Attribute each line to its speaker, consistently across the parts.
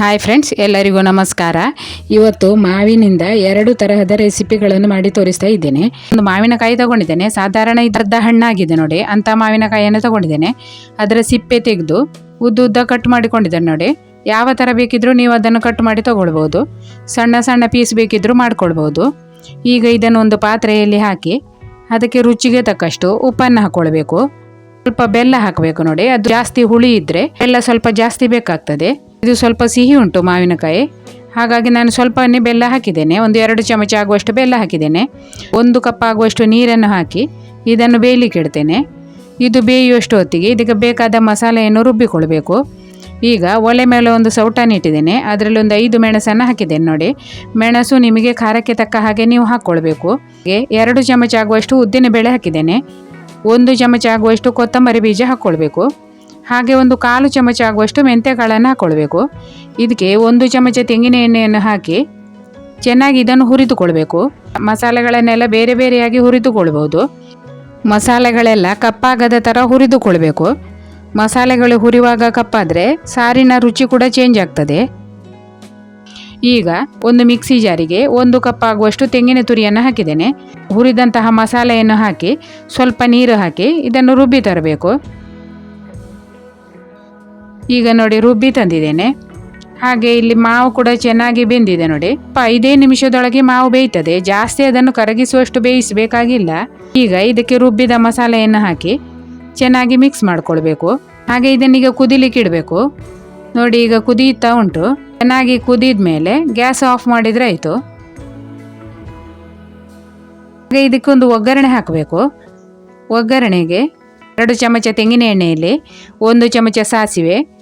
Speaker 1: Hi friends ಎಲ್ಲರಿಗೂ ನಮಸ್ಕಾರ. ಇವತ್ತು ಮಾವಿನಿಂದ ಎರಡು ತರಹದ ರೆಸಿಪಿಗಳನ್ನು ಮಾಡಿ ತೋರಿಸ್ತಾ ಇದ್ದೇನೆ. ಒಂದು ಮಾವಿನಕಾಯಿ ತಗೊಂಡಿದ್ದೇನೆ. ಸಾಧಾರಣ ಇದರ್ಧ ಹಣ್ಣಾಗಿದೆ ನೋಡಿ. ಅಂಥ ಮಾವಿನಕಾಯಿಯನ್ನು ತಗೊಂಡಿದ್ದೇನೆ. ಅದರ ಸಿಪ್ಪೆ ತೆಗೆದು ಉದ್ದ ಉದ್ದ ಕಟ್ ಮಾಡಿಕೊಂಡಿದ್ದೇನೆ ನೋಡಿ. ಯಾವ ಥರ ಬೇಕಿದ್ರೂ ನೀವು ಅದನ್ನು ಕಟ್ ಮಾಡಿ ತಗೊಳ್ಬೋದು. ಸಣ್ಣ ಸಣ್ಣ ಪೀಸ್ ಬೇಕಿದ್ರೂ ಮಾಡ್ಕೊಳ್ಬೋದು. ಈಗ ಇದನ್ನು ಒಂದು ಪಾತ್ರೆಯಲ್ಲಿ ಹಾಕಿ ಅದಕ್ಕೆ ರುಚಿಗೆ ತಕ್ಕಷ್ಟು ಉಪ್ಪನ್ನು ಹಾಕ್ಕೊಳ್ಬೇಕು ಸ್ವಲ್ಪ ಬೆಲ್ಲ ಹಾಕಬೇಕು ನೋಡಿ. ಅದು ಜಾಸ್ತಿ ಹುಳಿ ಇದ್ದರೆ ಬೆಲ್ಲ ಸ್ವಲ್ಪ ಜಾಸ್ತಿ ಬೇಕಾಗ್ತದೆ. ಇದು ಸ್ವಲ್ಪ ಸಿಹಿ ಉಂಟು ಮಾವಿನಕಾಯಿ. ಹಾಗಾಗಿ ನಾನು ಸ್ವಲ್ಪನೇ ಬೆಲ್ಲ ಹಾಕಿದ್ದೇನೆ. ಒಂದು ಎರಡು ಚಮಚ ಆಗುವಷ್ಟು ಬೆಲ್ಲ ಹಾಕಿದ್ದೇನೆ. ಒಂದು ಕಪ್ ಆಗುವಷ್ಟು ನೀರನ್ನು ಹಾಕಿ ಇದನ್ನು ಬೇಯಲಿಕ್ಕೆ ಇಡ್ತೇನೆ. ಇದು ಬೇಯುವಷ್ಟು ಹೊತ್ತಿಗೆ ಇದಕ್ಕೆ ಬೇಕಾದ ಮಸಾಲೆಯನ್ನು ರುಬ್ಬಿಕೊಳ್ಬೇಕು ಈಗ ಒಲೆ ಮೇಲೆ ಒಂದು ಸೌಟನ್ನು ಇಟ್ಟಿದ್ದೇನೆ. ಅದರಲ್ಲಿ ಒಂದು ಐದು ಮೆಣಸನ್ನು ಹಾಕಿದ್ದೇನೆ. ನೋಡಿ, ಮೆಣಸು ನಿಮಗೆ ಖಾರಕ್ಕೆ ತಕ್ಕ ಹಾಗೆ ನೀವು ಹಾಕ್ಕೊಳ್ಬೇಕು. ಎರಡು ಚಮಚ ಆಗುವಷ್ಟು ಉದ್ದಿನ ಬೇಳೆ ಹಾಕಿದ್ದೇನೆ. ಒಂದು ಚಮಚ ಆಗುವಷ್ಟು ಕೊತ್ತಂಬರಿ ಬೀಜ ಹಾಕ್ಕೊಳ್ಬೇಕು. ಹಾಗೆ ಒಂದು ಕಾಲು ಚಮಚ ಆಗುವಷ್ಟು ಮೆಂತ್ಯಗಳನ್ನು ಹಾಕ್ಕೊಳ್ಬೇಕು ಇದಕ್ಕೆ ಒಂದು ಚಮಚ ತೆಂಗಿನ ಎಣ್ಣೆಯನ್ನು ಹಾಕಿ ಚೆನ್ನಾಗಿ ಇದನ್ನು ಹುರಿದುಕೊಳ್ಬೇಕು. ಮಸಾಲೆಗಳನ್ನೆಲ್ಲ ಬೇರೆ ಬೇರೆಯಾಗಿ ಹುರಿದುಕೊಳ್ಬೋದು. ಮಸಾಲೆಗಳೆಲ್ಲ ಕಪ್ಪಾಗದ ಥರ ಹುರಿದುಕೊಳ್ಬೇಕು. ಮಸಾಲೆಗಳು ಹುರಿವಾಗ ಕಪ್ಪಾದರೆ ಸಾರಿನ ರುಚಿ ಕೂಡ ಚೇಂಜ್ ಆಗ್ತದೆ. ಈಗ ಒಂದು ಮಿಕ್ಸಿ ಜಾರಿಗೆ ಒಂದು ಕಪ್ ಆಗುವಷ್ಟು ತೆಂಗಿನ ತುರಿಯನ್ನು ಹಾಕಿದ್ದೇನೆ. ಹುರಿದಂತಹ ಮಸಾಲೆಯನ್ನು ಹಾಕಿ ಸ್ವಲ್ಪ ನೀರು ಹಾಕಿ ಇದನ್ನು ರುಬ್ಬಿ ತರಬೇಕು. ಈಗ ನೋಡಿ ರುಬ್ಬಿ ತಂದಿದ್ದೇನೆ. ಹಾಗೆ ಇಲ್ಲಿ ಮಾವು ಕೂಡ ಚೆನ್ನಾಗಿ ಬೆಂದಿದೆ ನೋಡಿ. ಐದೇ ನಿಮಿಷದೊಳಗೆ ಮಾವು ಬೇಯ್ತದೆ. ಜಾಸ್ತಿ ಅದನ್ನು ಕರಗಿಸುವಷ್ಟು ಬೇಯಿಸಬೇಕಾಗಿಲ್ಲ. ಈಗ ಇದಕ್ಕೆ ರುಬ್ಬಿದ ಮಸಾಲೆಯನ್ನು ಹಾಕಿ ಚೆನ್ನಾಗಿ ಮಿಕ್ಸ್ ಮಾಡ್ಕೊಳ್ಬೇಕು. ಹಾಗೆ ಇದನ್ನೀಗ ಕುದಿಲಿಕ್ಕೆ ಇಡಬೇಕು. ನೋಡಿ ಈಗ ಕುದಿಯುತ್ತಾ ಉಂಟು. ಚೆನ್ನಾಗಿ ಕುದಿದ ಮೇಲೆ ಗ್ಯಾಸ್ ಆಫ್ ಮಾಡಿದರೆ ಆಯಿತು. ಹಾಗೆ ಇದಕ್ಕೊಂದು ಒಗ್ಗರಣೆ ಹಾಕಬೇಕು. ಒಗ್ಗರಣೆಗೆ ಎರಡು ಚಮಚ ತೆಂಗಿನ ಎಣ್ಣೆಯಲ್ಲಿ ಒಂದು ಚಮಚ ಸಾಸಿವೆ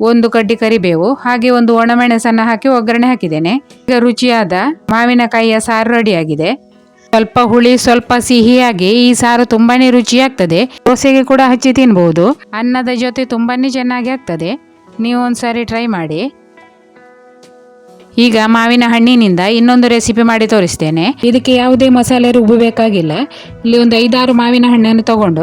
Speaker 1: ಒಂದು ಕಡ್ಡಿ ಕರಿಬೇವು, ಹಾಗೆ ಒಂದು ಒಣಮೆಣಸನ್ನು ಹಾಕಿ ಒಗ್ಗರಣೆ ಹಾಕಿದ್ದೇನೆ. ಈಗ ರುಚಿಯಾದ ಮಾವಿನಕಾಯಿಯ ಸಾರು ರೆಡಿಯಾಗಿದೆ. ಸ್ವಲ್ಪ ಹುಳಿ, ಸ್ವಲ್ಪ ಸಿಹಿಯಾಗಿ ಈ ಸಾರು ತುಂಬಾನೇ ರುಚಿಯಾಗ್ತದೆ. ದೋಸೆಗೆ ಕೂಡ ಹಚ್ಚಿ ತಿನ್ಬಹುದು ಅನ್ನದ ಜೊತೆ ತುಂಬಾನೇ ಚೆನ್ನಾಗಿ ಆಗ್ತದೆ. ನೀವು ಒಂದ್ಸಾರಿ ಟ್ರೈ ಮಾಡಿ. ಈಗ ಮಾವಿನ ಹಣ್ಣಿನಿಂದ ಇನ್ನೊಂದು ರೆಸಿಪಿ ಮಾಡಿ ತೋರಿಸ್ತೇನೆ. ಇದಕ್ಕೆ ಯಾವುದೇ ಮಸಾಲೆ ರುಬ್ಬಬೇಕಾಗಿಲ್ಲ. ಇಲ್ಲಿ ಒಂದು ಐದಾರು ಮಾವಿನ ಹಣ್ಣನ್ನು ತಗೊಂಡು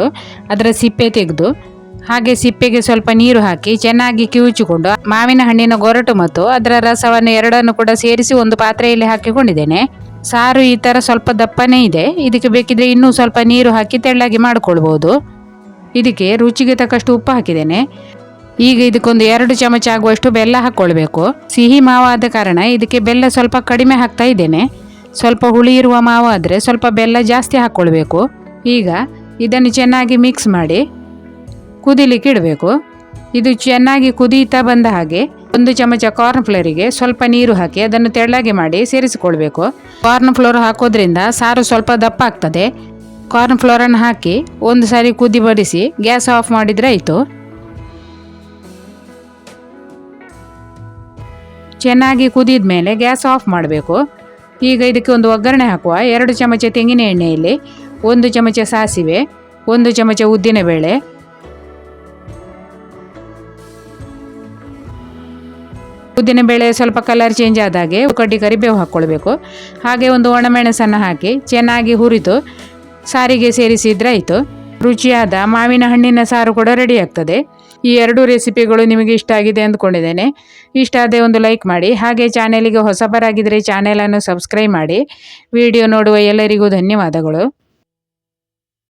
Speaker 1: ಅದರ ಸಿಪ್ಪೆ ತೆಗೆದು ಹಾಗೆ ಸಿಪ್ಪೆಗೆ ಸ್ವಲ್ಪ ನೀರು ಹಾಕಿ ಚೆನ್ನಾಗಿ ಕಿವುಚಿಕೊಂಡು ಮಾವಿನ ಹಣ್ಣಿನ ಗೊರಟು ಮತ್ತು ಅದರ ರಸವನ್ನು ಎರಡನ್ನು ಕೂಡ ಸೇರಿಸಿ ಒಂದು ಪಾತ್ರೆಯಲ್ಲಿ ಹಾಕಿಕೊಂಡಿದ್ದೇನೆ. ಸಾರು ಈ ಥರ ಸ್ವಲ್ಪ ದಪ್ಪನೇ ಇದೆ. ಇದಕ್ಕೆ ಬೇಕಿದ್ರೆ ಇನ್ನೂ ಸ್ವಲ್ಪ ನೀರು ಹಾಕಿ ತೆಳ್ಳಗೆ ಮಾಡಿಕೊಳ್ಬೋದು. ಇದಕ್ಕೆ ರುಚಿಗೆ ತಕ್ಕಷ್ಟು ಉಪ್ಪು ಹಾಕಿದ್ದೇನೆ. ಈಗ ಇದಕ್ಕೊಂದು ಎರಡು ಚಮಚ ಆಗುವಷ್ಟು ಬೆಲ್ಲ ಹಾಕ್ಕೊಳ್ಬೇಕು. ಸಿಹಿ ಮಾವು ಆದ ಕಾರಣ ಇದಕ್ಕೆ ಬೆಲ್ಲ ಸ್ವಲ್ಪ ಕಡಿಮೆ ಹಾಕ್ತಾ ಇದ್ದೇನೆ. ಸ್ವಲ್ಪ ಹುಳಿ ಇರುವ ಮಾವು ಆದರೆ ಸ್ವಲ್ಪ ಬೆಲ್ಲ ಜಾಸ್ತಿ ಹಾಕ್ಕೊಳ್ಬೇಕು. ಈಗ ಇದನ್ನು ಚೆನ್ನಾಗಿ ಮಿಕ್ಸ್ ಮಾಡಿ ಕುದಿಲಿಕ್ಕೆ ಇಡಬೇಕು. ಇದು ಚೆನ್ನಾಗಿ ಕುದೀತಾ ಬಂದ ಹಾಗೆ ಒಂದು ಚಮಚ ಕಾರ್ನ್ ಫ್ಲೋರಿಗೆ ಸ್ವಲ್ಪ ನೀರು ಹಾಕಿ ಅದನ್ನು ತೆಳ್ಳಗೆ ಮಾಡಿ ಸೇರಿಸಿಕೊಳ್ಬೇಕು. ಕಾರ್ನ್ ಫ್ಲೋರ್ ಹಾಕೋದ್ರಿಂದ ಸಾರು ಸ್ವಲ್ಪ ದಪ್ಪ ಆಗ್ತದೆ. ಕಾರ್ನ್ ಫ್ಲೋರನ್ನು ಹಾಕಿ ಒಂದು ಸಾರಿ ಕುದಿ ಬಡಿಸಿ ಗ್ಯಾಸ್ ಆಫ್ ಮಾಡಿದರೆ ಆಯಿತು. ಚೆನ್ನಾಗಿ ಕುದಿದ ಮೇಲೆ ಗ್ಯಾಸ್ ಆಫ್ ಮಾಡಬೇಕು. ಈಗ ಇದಕ್ಕೆ ಒಂದು ಒಗ್ಗರಣೆ ಹಾಕುವ ಎರಡು ಚಮಚ ತೆಂಗಿನ ಎಣ್ಣೆಯಲ್ಲಿ ಒಂದು ಚಮಚ ಸಾಸಿವೆ, ಒಂದು ಚಮಚ ಉದ್ದಿನಬೇಳೆ ಉದ್ದಿನಬೇಳೆ ಸ್ವಲ್ಪ ಕಲರ್ ಚೇಂಜ್ ಆದಾಗೆ ಕಡ್ಡಿ ಕರಿಬೇವು ಹಾಕ್ಕೊಳ್ಬೇಕು. ಹಾಗೆ ಒಂದು ಒಣಮೆಣಸನ್ನು ಹಾಕಿ ಚೆನ್ನಾಗಿ ಹುರಿದು ಸಾರಿಗೆ ಸೇರಿಸಿದ್ರೆ ಆಯಿತು. ರುಚಿಯಾದ ಮಾವಿನ ಹಣ್ಣಿನ ಸಾರು ಕೂಡ ರೆಡಿ ಆಗ್ತದೆ. ಈ ಎರಡು ರೆಸಿಪಿಗಳು ನಿಮಗೆ ಇಷ್ಟ ಆಗಿದೆ ಅಂದ್ಕೊಂಡಿದ್ದೇನೆ. ಇಷ್ಟ ಆದರೆ ಒಂದು ಲೈಕ್ ಮಾಡಿ. ಹಾಗೆ ಚಾನೆಲಿಗೆ ಹೊಸಬರಾಗಿದ್ದರೆ ಚಾನೆಲನ್ನು ಸಬ್ಸ್ಕ್ರೈಬ್ ಮಾಡಿ. ವಿಡಿಯೋ ನೋಡುವ ಎಲ್ಲರಿಗೂ ಧನ್ಯವಾದಗಳು.